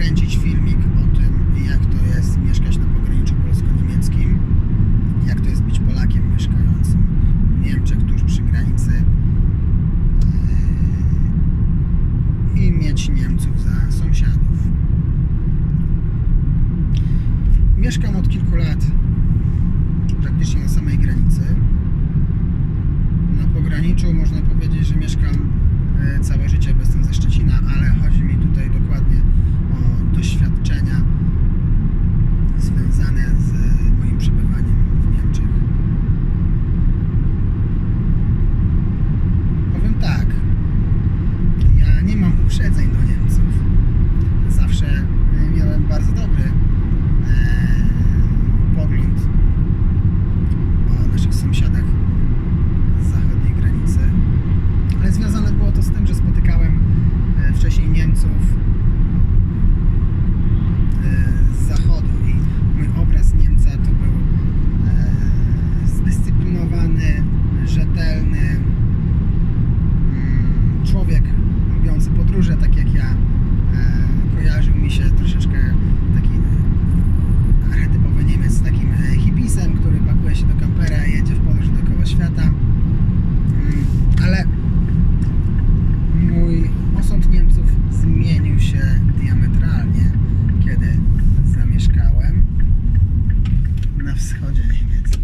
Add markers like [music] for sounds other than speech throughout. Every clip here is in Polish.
nakręcić filmik o tym, jak to jest mieszkać na pograniczu polsko-niemieckim, jak to jest być Polakiem mieszkającym w Niemczech, tuż przy granicy yy, i mieć Niemców za sąsiadów. Mieszkam od kilku lat praktycznie na samej granicy. Na pograniczu można powiedzieć, że mieszkam e, całe życie, bo jestem ze Szczecina, ale chodzi mi tutaj dokładnie o doświadczenia związane z moim przebywaniem w Niemczech. Powiem tak, ja nie mam uprzedzeń do Niemców. Zawsze e, miałem bardzo dobry e, pogląd o naszych sąsiadach z zachodniej granicy. Ale związane było to z tym, że spotykałem e, wcześniej Niemców e, z zachodu i mój obraz Niemca to był e, zdyscyplinowany, rzetelny mm, człowiek lubiący podróże, tak jak ja. E, Kojarzył mi się troszeczkę taki e, archetypowy Niemiec z takim e, hipisem, który pakuje się do kampera i jedzie w podróż dookoła świata. Mm, Ale mój osąd Niemców zmienił się diametralnie, kiedy zamieszkałem na wschodzie Niemiec. E,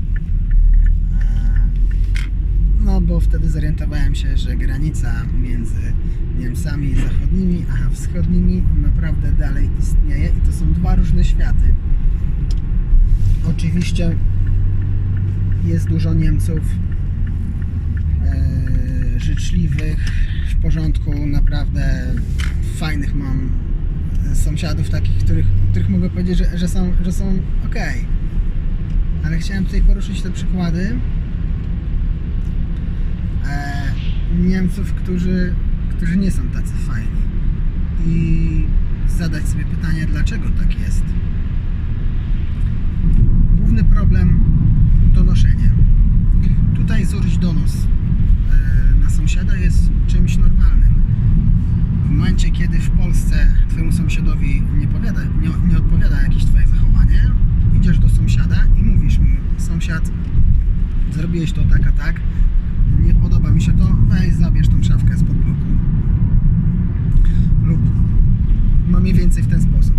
No bo wtedy zorientowałem się, że granica między Niemcami zachodnimi a wschodnimi naprawdę dalej istnieje i to są dwa różne światy. Oczywiście jest dużo Niemców e, życzliwych, w porządku, naprawdę fajnych mam sąsiadów takich, których, których mogę powiedzieć, że, że są, że są ok. Ale chciałem tutaj poruszyć te przykłady e, Niemców, którzy, którzy nie są tacy fajni i zadać sobie pytanie, dlaczego tak jest. Główny problem donoszenie. Tutaj złożyć donos e, na sąsiada jest czymś normalnym. W momencie, kiedy w Polsce twojemu sąsiadowi nie, powiada, nie, nie odpowiada jakieś twoje zachowanie, idziesz do sąsiada i mówisz mu, sąsiad, zrobiłeś to tak, a tak, nie podoba mi się to, weź zabierz tą szafkę spod bloku. Lub no mniej więcej w ten sposób.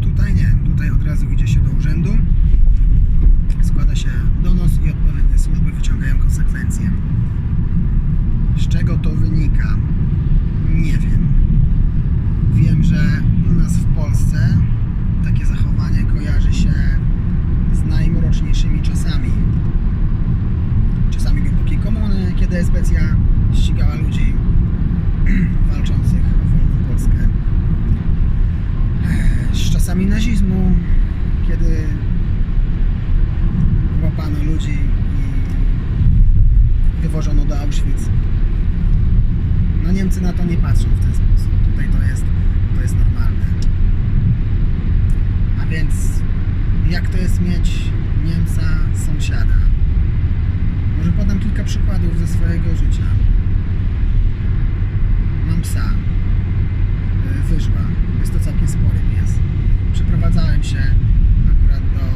Tutaj nie, tutaj od razu idzie się do urzędu, składa się donos i odpowiednie służby wyciągają konsekwencje. Z czego to wynika? Nie wiem. Wiem, że u nas w Polsce takie zachowanie kojarzy się z najmroczniejszymi czasami. Czasami głębokiej komuny, kiedy especja ścigała ludzi walczących o wolną Polskę. Z czasami nazizmu, kiedy łapano ludzi i wywożono do Auschwitz. No Niemcy na to nie patrzą w ten sposób. Tutaj to jest, to jest normalne. A więc jak to jest mieć Niemca sąsiada? Może podam kilka przykładów ze swojego życia. Mam psa. Wyżła. Jest to całkiem spory pies. Przeprowadzałem się akurat do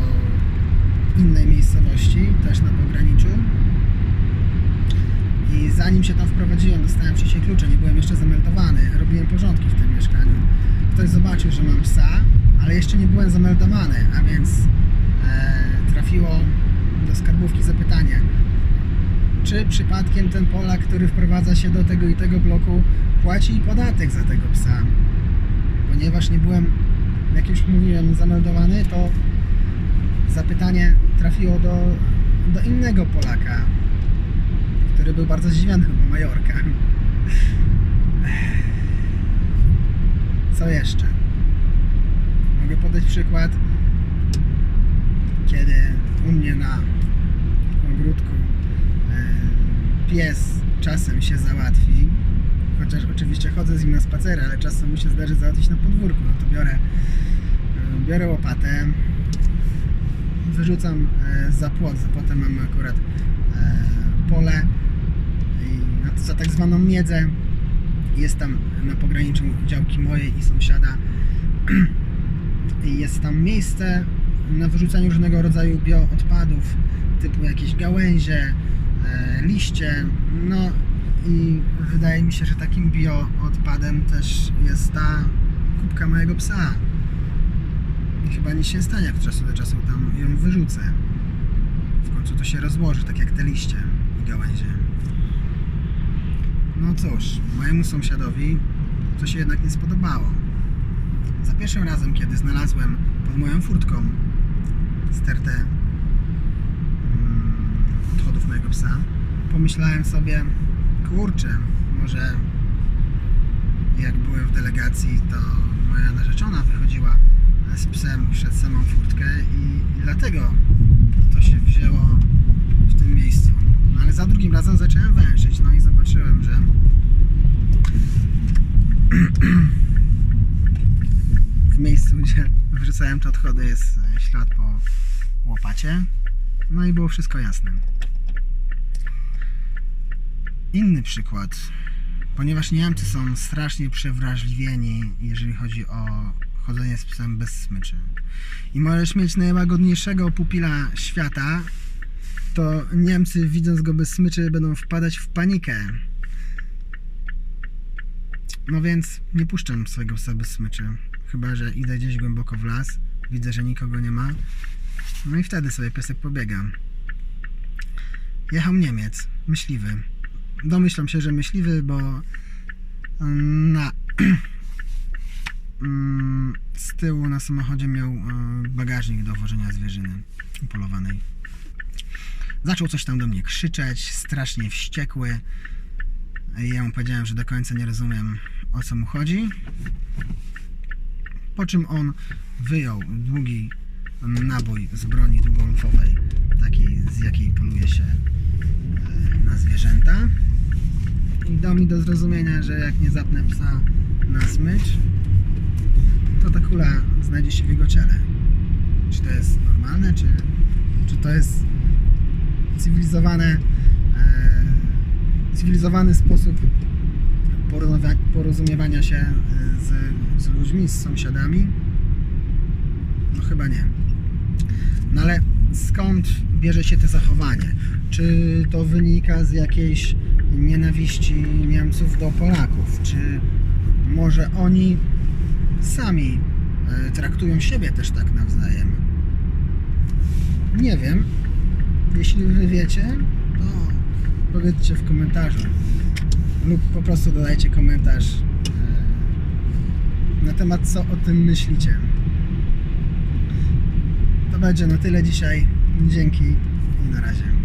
innej miejscowości, też na pograniczu. I zanim się tam wprowadziłem, dostałem wcześniej klucze, nie byłem jeszcze zameldowany. Robiłem porządki w tym mieszkaniu. Ktoś zobaczył, że mam psa, ale jeszcze nie byłem zameldowany, a więc e, trafiło do skarbówki zapytanie, czy przypadkiem ten Polak, który wprowadza się do tego i tego bloku, płaci podatek za tego psa. Ponieważ nie byłem, jak już mówiłem, zameldowany, to zapytanie trafiło do, do innego Polaka, który był bardzo zdziwiony, bo Majorka. Co jeszcze? Mogę podać przykład, kiedy u mnie na ogródku e, pies czasem się załatwi, chociaż oczywiście chodzę z nim na spacery, ale czasem mu się zdarzy załatwić na podwórku, no to biorę, e, biorę łopatę, wyrzucam e, za płot, za płotem mamy akurat pole za tak zwaną miedzę jest tam na pograniczu działki mojej i sąsiada [clears throat] jest tam miejsce na wyrzucanie różnego rodzaju bioodpadów, typu jakieś gałęzie, e, liście. No i wydaje mi się, że takim bioodpadem też jest ta kubka mojego psa. Chyba nic się nie stanie, jak od czasu do czasu tam ją wyrzucę. W końcu to się rozłoży, tak jak te liście i gałęzie. No cóż, mojemu sąsiadowi to się jednak nie spodobało. Za pierwszym razem, kiedy znalazłem pod moją furtką stertę mm, odchodów mojego psa, pomyślałem sobie, kurczę, może jak byłem w delegacji, to moja narzeczona wychodziła z psem przed samą furtkę i, dlatego to się wzięło w tym miejscu. No ale za drugim razem zacząłem węszyć, zobaczyłem, że [clears throat] w miejscu, gdzie wyrzucałem te odchody jest e, ślad po łopacie. No i było wszystko jasne. Inny przykład. Ponieważ Niemcy są strasznie przewrażliwieni, jeżeli chodzi o chodzenie z psem bez smyczy. I możesz mieć najłagodniejszego pupila świata, to Niemcy widząc go bez smyczy będą wpadać w panikę. No więc nie puszczam swojego psa bez smyczy. Chyba, że idę gdzieś głęboko w las, widzę, że nikogo nie ma. No i wtedy sobie piesek pobiega. Jechał Niemiec, myśliwy. Domyślam się, że myśliwy, bo mm, na [clears throat] mm, z tyłu na samochodzie miał e, bagażnik do wożenia zwierzyny upolowanej. Zaczął coś tam do mnie krzyczeć, strasznie wściekły. Ja mu powiedziałem, że do końca nie rozumiem o co mu chodzi. Po czym on wyjął długi nabój z broni długolfowej, takiej z jakiej poluje się e, na zwierzęta. I dał mi do zrozumienia, że jak nie zapnę psa na smycz, to ta kula znajdzie się w jego ciele. Czy to jest normalne, czy, czy to jest cywilizowane, cywilizowany sposób porozumiewania się e, z, z ludźmi, z sąsiadami? No chyba nie. No ale skąd bierze się to zachowanie? Czy to wynika z jakiejś nienawiści Niemców do Polaków? Czy może oni sami e, traktują siebie też tak nawzajem? Nie wiem. Jeśli wy wiecie, to powiedzcie w komentarzu. Lub po prostu dodajcie komentarz e, na temat co o tym myślicie. To będzie na tyle dzisiaj. Dzięki i na razie.